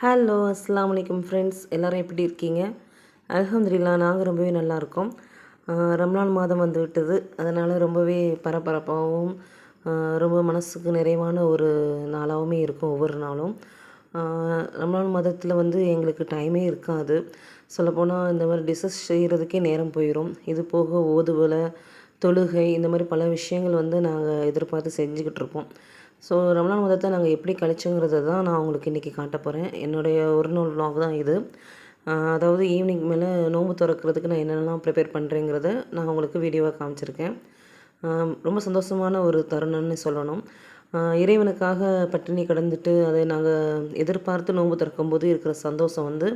Hello அஸ்லாம் வலைக்கம் friends. எல்லோரும் எப்படி இருக்கீங்க? அலமதுல்லா நாங்கள் ரொம்பவே நல்லாயிருக்கோம் ரம்லான் மாதம் வந்து விட்டது. அதனால் ரொம்பவே பரபரப்பாகவும் ரொம்ப மனசுக்கு நிறைவான ஒரு நாளாகவுமே இருக்கும் ஒவ்வொரு நாளும். ரம்லான் மாதத்தில் வந்து எங்களுக்கு டைமே இருக்காது. சொல்லப்போனால் இந்த மாதிரி டிஷஸ் செய்கிறதுக்கே நேரம் போயிடும் இது போக ஓதுவலை தொழுகை இந்த மாதிரி பல விஷயங்கள் வந்து நாங்கள் எதிர்பார்த்து செஞ்சுக்கிட்டு இருப்போம். ஸோ ரமலான் மாதத்தை நாங்கள் எப்படி கழிச்சுங்கிறத தான் நான் உங்களுக்கு இன்றைக்கி காட்ட போகிறேன் என்னுடைய ஒரு நாள் vlog தான் இது. அதாவது ஈவினிங் மேலே நோம்பு திறக்கிறதுக்கு நான் என்னென்னலாம் ப்ரிப்பேர் பண்ணுறேங்கிறத நான் உங்களுக்கு வீடியோவாக காமிச்சிருக்கேன். ரொம்ப சந்தோஷமான ஒரு தருணம்னு சொல்லணும். இறைவனுக்காக பட்டினி கடந்துட்டு அதை நாங்கள் எதிர்பார்த்து நோன்பு திறக்கும்போது இருக்கிற சந்தோஷம் வந்து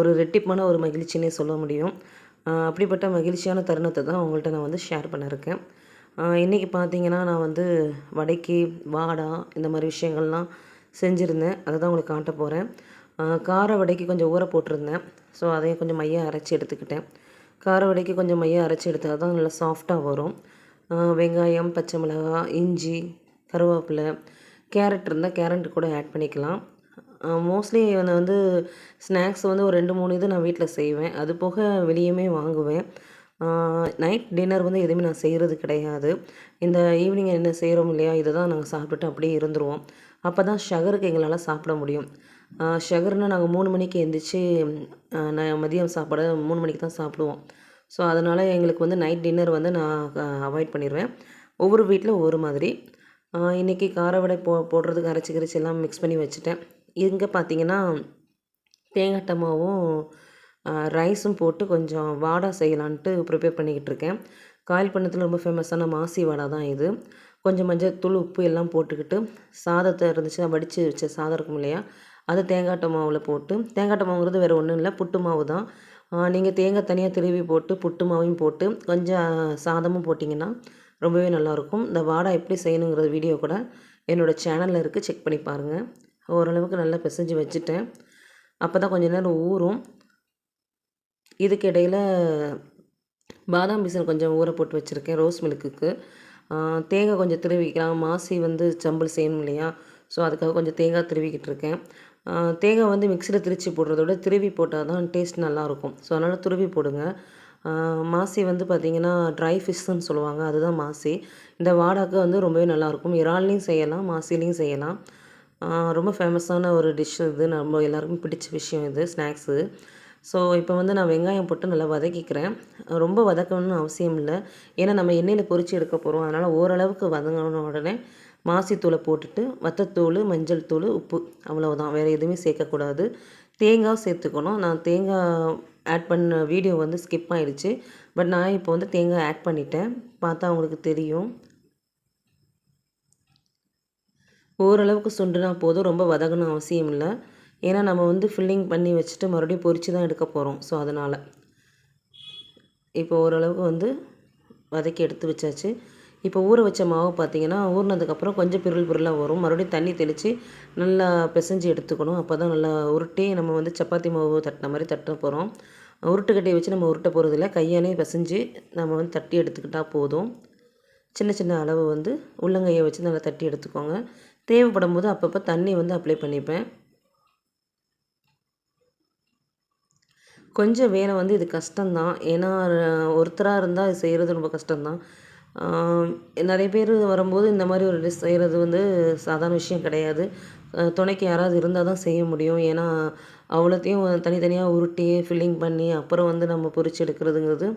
ஒரு ரெட்டிப்பான ஒரு மகிழ்ச்சினே சொல்ல முடியும். அப்படிப்பட்ட மகிழ்ச்சியான தருணத்தை தான் உங்கள்கிட்ட நான் வந்து ஷேர் பண்ணியிருக்கேன் இன்றைக்கி பார்த்தீங்கன்னா நான் வந்து வடைக்கு வாடா இந்த மாதிரி விஷயங்கள்லாம் செஞ்சுருந்தேன். அதை தான் உங்களுக்கு காட்ட போகிறேன் கார வடைக்கு கொஞ்சம் ஊற போட்டிருந்தேன். ஸோ அதையும் கொஞ்சம் மையம் அரைச்சி எடுத்துக்கிட்டேன். கார வடைக்கு கொஞ்சம் மையம் அரைச்சி எடுத்தால் தான் நல்லா சாஃப்டாக வரும். வெங்காயம் பச்சை மிளகாய் இஞ்சி கருவேப்பிலை கேரட் இருந்தால் கேரட் கூட ஆட் பண்ணிக்கலாம். மோஸ்ட்லி நான் வந்து ஸ்நாக்ஸ் வந்து ஒரு ரெண்டு மூணு இது நான் வீட்டில் செய்வேன். அது போக வெளியுமே வாங்குவேன். நைட் டின்னர் வந்து எதுவுமே நான் செய்கிறது கிடையாது. இந்த ஈவினிங் என்ன செய்கிறோம் இல்லையா இதை தான் நாங்கள் சாப்பிட்டுட்டு அப்படியே இருந்துருவோம். அப்போ தான் ஷகருக்கு எங்களால் சாப்பிட முடியும். ஷகர்னால் நாங்கள் மூணு மணிக்கு எழுந்திரிச்சு நான் மதியம் சாப்பாடு மூணு மணிக்கு தான் சாப்பிடுவோம். ஸோ அதனால் எங்களுக்கு வந்து நைட் டின்னர் வந்து நான் அவாய்ட் பண்ணிடுவேன் ஒவ்வொரு வீட்டில் ஒவ்வொரு மாதிரி. இன்றைக்கி காரவடை போ போடுறதுக்கு அரைச்சி கரைச்சி எல்லாம் மிக்ஸ் பண்ணி வச்சுட்டேன். இங்கே பார்த்தீங்கன்னா தேங்காய் டமாவும் ரைஸும் போட்டு கொஞ்சம் வாடா செய்யலான்ட்டு ப்ரிப்பேர் பண்ணிக்கிட்டு இருக்கேன். காயல் பண்ணத்தில் ரொம்ப ஃபேமஸான மாசி வாடா தான் இது. கொஞ்சம் மஞ்சள் தூள் உப்பு எல்லாம் போட்டுக்கிட்டு சாதத்தை இருந்துச்சுன்னா வடித்து வச்ச சாதம் இருக்கும் இல்லையா? அதை தேங்காய் மாவில் போட்டு தேங்காய் மாவுங்கிறது வேறு ஒன்றும் இல்லை புட்டு மாவு தான். நீங்கள் தேங்காய் தனியாக திருவி போட்டு புட்டு மாவையும் போட்டு கொஞ்சம் சாதமும் போட்டிங்கன்னா ரொம்பவே நல்லாயிருக்கும். இந்த வாடா எப்படி செய்யணுங்கிற வீடியோ கூட என்னோடய சேனலில் இருக்குது செக் பண்ணி பாருங்கள் ஓரளவுக்கு நல்லா பிசைஞ்சு வச்சுட்டேன். அப்போ தான் கொஞ்ச நேரம் ஊறும். இதுக்கு இடையில் பாதாம் பீசன் கொஞ்சம் ஊற போட்டு வச்சுருக்கேன் ரோஸ் மில்க்குக்கு. தேங்காய் கொஞ்சம் திருவிக்கலாம். மாசி வந்து சம்பல் செய்யணும் இல்லையா? ஸோ அதுக்காக கொஞ்சம் தேங்காய் திருவிக்கிட்டு இருக்கேன். தேங்காய் வந்து மிக்சியில் திருச்சி போடுறத விட திருவி போட்டால் தான் டேஸ்ட் நல்லாயிருக்கும். ஸோ அதனால் துருவி போடுங்க. மாசி வந்து பார்த்திங்கன்னா ட்ரை ஃபிஷ்ஷுன்னு சொல்லுவாங்க அதுதான் மாசி. இந்த வாடாக்கு வந்து ரொம்பவே நல்லாயிருக்கும். இறால்லையும் செய்யலாம் மாசிலையும் செய்யலாம். ரொம்ப ஃபேமஸான ஒரு டிஷ் இது. நம்ம எல்லாருக்கும் பிடிச்ச விஷயம் இது ஸ்நாக்ஸு ஸோ இப்போ வந்து நான் வெங்காயம் போட்டு நல்லா வதக்கிக்கிறேன். ரொம்ப வதக்கணும்னு அவசியம் இல்லை. ஏன்னா நம்ம எண்ணெயில் பொரித்து எடுக்க போகிறோம் அதனால் ஓரளவுக்கு வதங்கின உடனே மாசித்தூளை போட்டுட்டு வத்தத்தூள் மஞ்சள் தூள் உப்பு அவ்வளவுதான். வேறு எதுவுமே சேர்க்கக்கூடாது. தேங்காய் சேர்த்துக்கணும். நான் தேங்காய் ஆட் பண்ண வீடியோ வந்து ஸ்கிப் ஆகிடுச்சு பட் நான் இப்போ வந்து தேங்காய் ஆட் பண்ணிட்டேன். பார்த்தா உங்களுக்கு தெரியும். ஓரளவுக்கு சுண்டுனா போதும். ரொம்ப வதங்கணும் அவசியம் இல்லை. ஏன்னா நம்ம வந்து ஃபில்லிங் பண்ணி வச்சுட்டு மறுபடியும் பொரித்து தான் எடுக்க போகிறோம் ஸோ அதனால். இப்போ ஓரளவுக்கு வந்து வதக்கி எடுத்து வச்சாச்சு. இப்போ ஊற வச்ச மாவு பார்த்திங்கன்னா ஊறினதுக்கப்புறம் கொஞ்சம் பிருள் பிருளாக வரும். மறுபடியும் தண்ணி தெளித்து நல்லா பிசைஞ்சு எடுத்துக்கணும். அப்போ தான் நல்லா உருட்டி நம்ம வந்து சப்பாத்தி மாவு தட்டின மாதிரி தட்ட போகிறோம் உருட்டுக்கட்டையை வச்சு நம்ம உருட்ட போகிறதில்ல கையாலே பிசைஞ்சு நம்ம வந்து தட்டி எடுத்துக்கிட்டால் போதும். சின்ன சின்ன அளவு வந்து உள்ளங்கையை வச்சு நல்லா தட்டி எடுத்துக்கோங்க. தேவைப்படும் போது அப்பப்போ தண்ணி வந்து அப்ளை பண்ணிப்பேன். கொஞ்சம் வேலை வந்து இது கஷ்டம்தான். ஏன்னா ஒருத்தராக இருந்தால் இது செய்கிறது ரொம்ப கஷ்டம்தான். நிறைய பேர் வரும்போது இந்த மாதிரி ஒரு டிஷ் செய்கிறது வந்து சாதாரண விஷயம் கிடையாது. துணைக்கு யாராவது இருந்தால் தான் செய்ய முடியும். ஏன்னா அவ்வளோத்தையும் தனித்தனியாக உருட்டி ஃபில்லிங் பண்ணி அப்புறம் வந்து நம்ம பொறிச்சு எடுக்கிறதுங்கிறது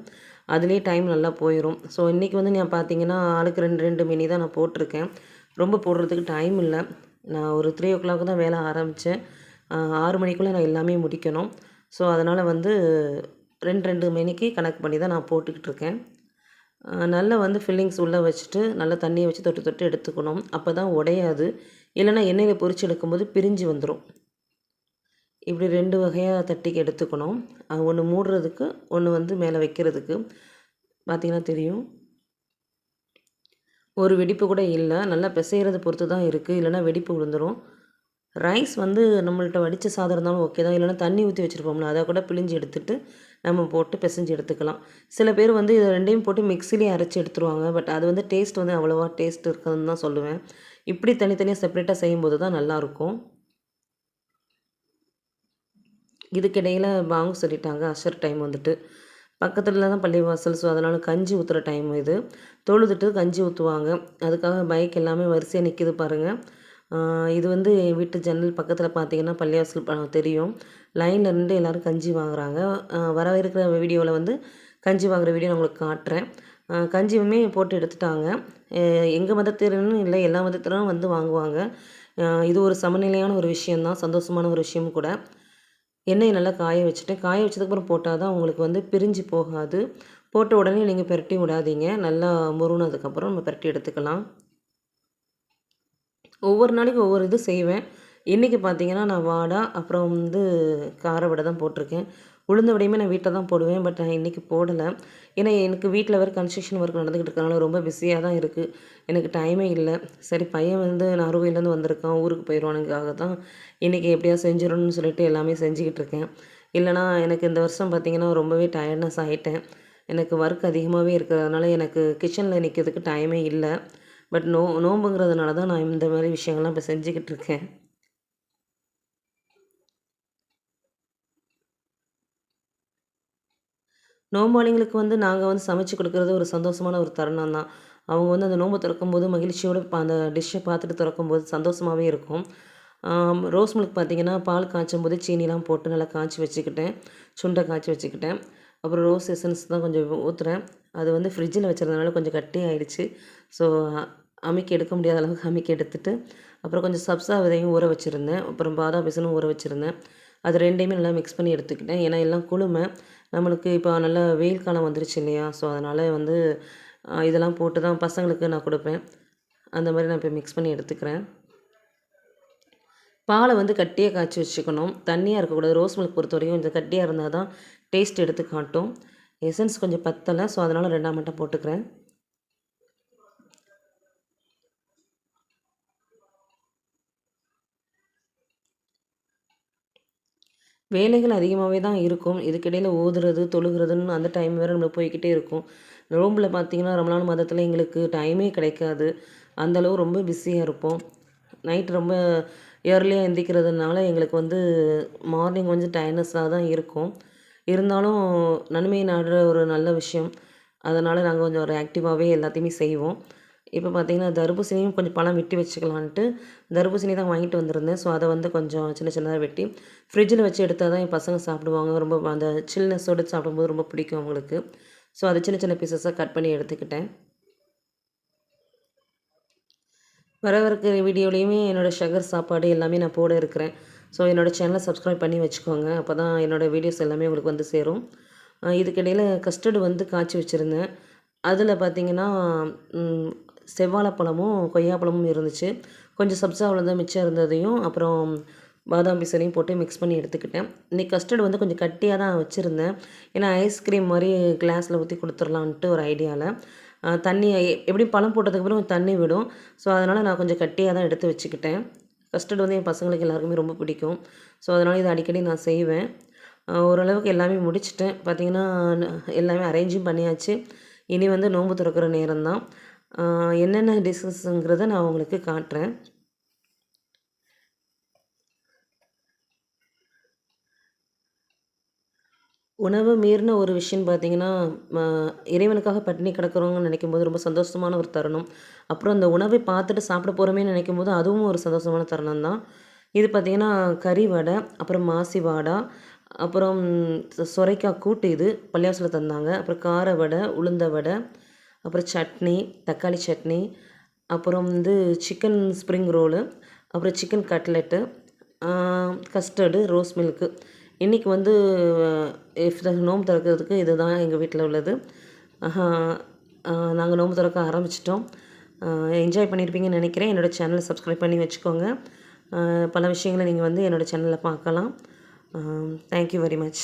அதுலேயே டைம் நல்லா போயிடும் ஸோ இன்றைக்கி வந்து நான் பார்த்தீங்கன்னா ஆளுக்கு ரெண்டு ரெண்டு மினி தான் நான் போட்டிருக்கேன். ரொம்ப போடுறதுக்கு டைம் இல்லை. நான் ஒரு த்ரீ ஓ கிளாக் தான் வேலை ஆரம்பித்தேன் ஆறு மணிக்குள்ளே நான் எல்லாமே முடிக்கணும். ஸோ அதனால் வந்து ரெண்டு ரெண்டு மணிக்கு கணக்கு பண்ணி தான் நான் போட்டுக்கிட்டு இருக்கேன். நல்லா வந்து ஃபில்லிங்ஸ் உள்ளே வச்சுட்டு நல்லா தண்ணியை வச்சு தொட்டு தொட்டு எடுத்துக்கணும். அப்போ தான் உடையாது. இல்லைன்னா எண்ணெயில் பொரித்து எடுக்கும்போது பிரிஞ்சு வந்துடும் இப்படி ரெண்டு வகையாக தட்டிக்கு எடுத்துக்கணும். ஒன்று மூடுறதுக்கு ஒன்று வந்து மேலே வைக்கிறதுக்கு. பார்த்திங்கன்னா தெரியும். ஒரு வெடிப்பு கூட இல்லை. நல்லா பிசைகிறத பொறுத்து தான் இருக்குது இல்லைனா வெடிப்பு விழுந்துடும் ரைஸ் வந்து நம்மள்ட்ட வடித்த சாதம் இருந்தாலும் ஓகே தான். இல்லைனா தண்ணி ஊற்றி வச்சுருப்போம்ல அதை கூட பிழிஞ்சு எடுத்துகிட்டு நம்ம போட்டு பிசைஞ்சு எடுத்துக்கலாம். சில பேர் வந்து இதை ரெண்டையும் போட்டு மிக்சிலேயே அரைச்சி எடுத்துருவாங்க. பட் அது வந்து டேஸ்ட் வந்து அவ்வளோவா டேஸ்ட் இருக்குதுன்னு தான் சொல்லுவேன். இப்படி தனித்தனியாக செப்பரேட்டாக செய்யும்போது தான் நல்லாயிருக்கும். இதுக்கிடையில் வாங்க சொல்லிட்டாங்க அஷர் டைம் வந்துட்டு. பக்கத்தில் தான் பள்ளிவாசல் ஸோ அதனால் கஞ்சி ஊற்றுற டைம் இது. தொழுதுட்டு கஞ்சி ஊற்றுவாங்க அதுக்காக பைக் எல்லாமே வரிசையாக நிற்கிது பாருங்கள் இது வந்து என் வீட்டு ஜன்னல் பக்கத்தில் பார்த்தீங்கன்னா பள்ளிவாசல் தெரியும். லைனில் நின்று எல்லோரும் கஞ்சி வாங்குகிறாங்க வர இருக்கிற வீடியோவில் வந்து கஞ்சி வாங்குற வீடியோ நான் உங்களுக்கு காட்டுறேன். கஞ்சியுமே போட்டு எடுத்துட்டாங்க. எங்கள் மதத்தினரும் இல்லை எல்லா மதத்தினரும் வந்து வாங்குவாங்க. இது ஒரு சமநிலையான ஒரு விஷயந்தான் சந்தோஷமான ஒரு விஷயமும் கூட. எண்ணெயை நல்லா காய வச்சுட்டேன் காய வச்சதுக்கப்புறம் போட்டால் தான் உங்களுக்கு வந்து பிரிஞ்சு போகாது. போட்ட உடனே நீங்கள் பெரட்டி விடாதீங்க. நல்லா முருனதுக்கப்புறம் நம்ம பெரட்டி எடுத்துக்கலாம். ஒவ்வொரு நாளைக்கு ஒவ்வொரு இது செய்வேன். இன்றைக்கி பார்த்தீங்கன்னா நான் வாடா அப்புறம் வந்து கார வடை தான் போட்டிருக்கேன். உளுந்த வடையுமே நான் வீட்டில் தான் போடுவேன் பட் நான் இன்றைக்கி போடலை. ஏன்னா எனக்கு வீட்டில் வேறு கன்ஸ்ட்ரக்ஷன் ஒர்க் நடந்துக்கிட்டு இருக்கனால ரொம்ப பிஸியாக தான் இருக்குது எனக்கு டைமே இல்லை. சரி பையன் வந்து நாகர்கோயிலேருந்து வந்திருக்கான் ஊருக்கு போயிடுவானுக்காக தான் இன்றைக்கி எப்படியா செஞ்சிடணும்னு சொல்லிட்டு எல்லாமே செஞ்சுக்கிட்டு இருக்கேன். இல்லைனா எனக்கு இந்த வருஷம் பார்த்திங்கன்னா ரொம்பவே டயர்ட்னஸ் ஆகிட்டேன் எனக்கு ஒர்க் அதிகமாகவே இருக்கிறதுனால எனக்கு கிச்சனில் நிற்கிறதுக்கு டைமே இல்லை. பட் நோ நோம்புங்கிறதுனால தான் நான் இந்த மாதிரி விஷயங்கள்லாம் இப்போ செஞ்சுக்கிட்டு இருக்கேன். நோம்பாளிங்களுக்கு வந்து நாங்கள் வந்து சமைச்சு கொடுக்குறது ஒரு சந்தோஷமான ஒரு தருணம் தான். அவங்க வந்து அந்த நோன்பு திறக்கும்போது மகிழ்ச்சியோடு அந்த டிஷ்ஷை பார்த்துட்டு திறக்கும்போது சந்தோஷமாகவே இருக்கும். ரோஸ் மில்க் பார்த்திங்கன்னா பால் காய்ச்சும் போது சீனிலாம் போட்டு நல்லா காய்ச்சி வச்சுக்கிட்டேன். சுண்டை காய்ச்சி வச்சுக்கிட்டேன். அப்புறம் ரோஸ் எசன்ஸ் தான் கொஞ்சம் ஊற்றுறேன் அது வந்து ஃப்ரிட்ஜில் வச்சுருந்தனால கொஞ்சம் கட்டி ஆகிடுச்சு ஸோ அமைக்கி எடுக்க முடியாத அளவுக்கு அமைக்கி எடுத்துட்டு அப்புறம் கொஞ்சம் சப்ஸா விதையும் ஊற வச்சுருந்தேன். அப்புறம் பாதாம் பிசனும் ஊற வச்சுருந்தேன். அது ரெண்டையுமே நல்லா மிக்ஸ் பண்ணி எடுத்துக்கிட்டேன். ஏன்னா எல்லாம் குளுமை. நம்மளுக்கு இப்போ நல்லா வெயில் காலம் வந்துருச்சு இல்லையா? ஸோ அதனால் வந்து இதெல்லாம் போட்டு தான் பசங்களுக்கு நான் கொடுப்பேன். அந்த மாதிரி நான் இப்போ மிக்ஸ் பண்ணி எடுத்துக்கிறேன். பாலை வந்து கட்டியாக காய்ச்சி வச்சுக்கணும். தண்ணியாக இருக்கக்கூடாது. ரோஸ் மில்க் பொறுத்த வரைக்கும் கொஞ்சம் கட்டியாக இருந்தால் தான் டேஸ்ட் எடுத்து காட்டும். எசன்ஸ் கொஞ்சம் பத்தலை. ஸோ அதனால் ரெண்டாம் மட்டும் போட்டுக்கிறேன். வேலைகள் அதிகமாகவே தான் இருக்கும். இதுக்கிடையில் ஓதுறது தொழுகிறதுன்னு அந்த டைம் வேறு நம்மளுக்கு போய்கிட்டே இருக்கும். நோம்பில் பார்த்திங்கன்னா ரமலான் மதத்தில் எங்களுக்கு டைமே கிடைக்காது. அந்தளவு ரொம்ப பிஸியாக இருப்போம். நைட் ரொம்ப இயர்லியாக எந்திக்கிறதுனால எங்களுக்கு வந்து மார்னிங் கொஞ்சம் டயர்னஸாக தான் இருக்கும். இருந்தாலும் நன்மையை நாடுற ஒரு நல்ல விஷயம். அதனால் நாங்கள் கொஞ்சம் ஒரு ஆக்டிவாகவே எல்லாத்தையுமே செய்வோம். இப்போ பார்த்திங்கன்னா தர்பூசணியும் கொஞ்சம் பழம் வெட்டி வச்சுக்கலான்ட்டு தர்பூசணி தான் வாங்கிட்டு வந்திருந்தேன். ஸோ அதை வந்து கொஞ்சம் சின்ன சின்னதாக வெட்டி ஃப்ரிட்ஜில் வச்சு எடுத்தால் தான் என் பசங்க சாப்பிடுவாங்க. ரொம்ப அந்த சில்னஸோடு சாப்பிடும்போது ரொம்ப பிடிக்கும் அவங்களுக்கு. ஸோ அதை சின்ன சின்ன பீசஸாக கட் பண்ணி எடுத்துக்கிட்டேன். வர இருக்கிற வீடியோலையுமே என்னோடய ஷகர் சாப்பாடு எல்லாமே நான் போட இருக்கிறேன். ஸோ என்னோடய சேனலை சப்ஸ்கிரைப் பண்ணி வச்சுக்கோங்க. அப்போ தான் என்னோடய வீடியோஸ் எல்லாமே உங்களுக்கு வந்து சேரும். இதுக்கிடையில் கஸ்டர்டு வந்து காய்ச்சி வச்சுருந்தேன். அதில் பார்த்திங்கன்னா செவ்வாழைப்பழமும் கொய்யாப்பழமும் இருந்துச்சு. கொஞ்சம் சப்ஸாவில் தான் மிச்சம் இருந்ததையும் அப்புறம் பாதாம் பிசனையும் போட்டு மிக்ஸ் பண்ணி எடுத்துக்கிட்டேன். இன்றைக்கி கஸ்டர்ட் வந்து கொஞ்சம் கட்டியாக தான் வச்சுருந்தேன். ஏன்னா ஐஸ்கிரீம் மாதிரி கிளாஸில் ஊற்றி கொடுத்துடலான்ட்டு ஒரு ஐடியாவில் தண்ணி எப்படி பழம் போட்டதுக்கப்புறம் அப்புறம் தண்ணி விடும். ஸோ அதனால் நான் கொஞ்சம் கட்டியாக தான் எடுத்து வச்சுக்கிட்டேன். கஸ்டர்ட் வந்து என் பசங்களுக்கு எல்லாருக்குமே ரொம்ப பிடிக்கும். ஸோ அதனால் இதை அடிக்கடி நான் செய்வேன். ஓரளவுக்கு எல்லாமே முடிச்சிட்டேன். பார்த்திங்கன்னா எல்லாமே அரேஞ்சும் பண்ணியாச்சு. இனி வந்து நோன்பு திறக்கிற நேரம் தான் என்னென்ன டிஷ்ஷஸ்ங்கிறத நான் உங்களுக்கு காட்டுறேன். உணவு மீறின ஒரு விஷயம் பார்த்திங்கன்னா இறைவனுக்காக பட்டினி கிடக்கிறோங்கன்னு நினைக்கும் போது ரொம்ப சந்தோஷமான ஒரு தருணம். அப்புறம் அந்த உணவை பார்த்துட்டு சாப்பிட போகிறோமே நினைக்கும் போது அதுவும் ஒரு சந்தோஷமான தருணம் தான். இது பார்த்திங்கன்னா கறி வடை அப்புறம் மாசி வாடா அப்புறம் சுரைக்காய் கூட்டு இது பள்ளியாசில் தந்தாங்க. அப்புறம் கார வடை உளுந்த வடை அப்புறம் சட்னி தக்காளி சட்னி அப்புறம் வந்து சிக்கன் ஸ்ப்ரிங் ரோலு அப்புறம் chicken cutlet custard rose milk இன்றைக்கி வந்து இஃப் நோம்பு திறக்கிறதுக்கு இது தான் எங்கள் வீட்டில் உள்ளது நாங்கள் நோம்பு திறக்க ஆரம்பிச்சிட்டோம். என்ஜாய் பண்ணியிருப்பீங்கன்னு நினைக்கிறேன். என்னோடய சேனலை சப்ஸ்கிரைப் பண்ணி வச்சுக்கோங்க. பல விஷயங்களை நீங்கள் வந்து என்னோடய சேனலில் பார்க்கலாம். Thank you very much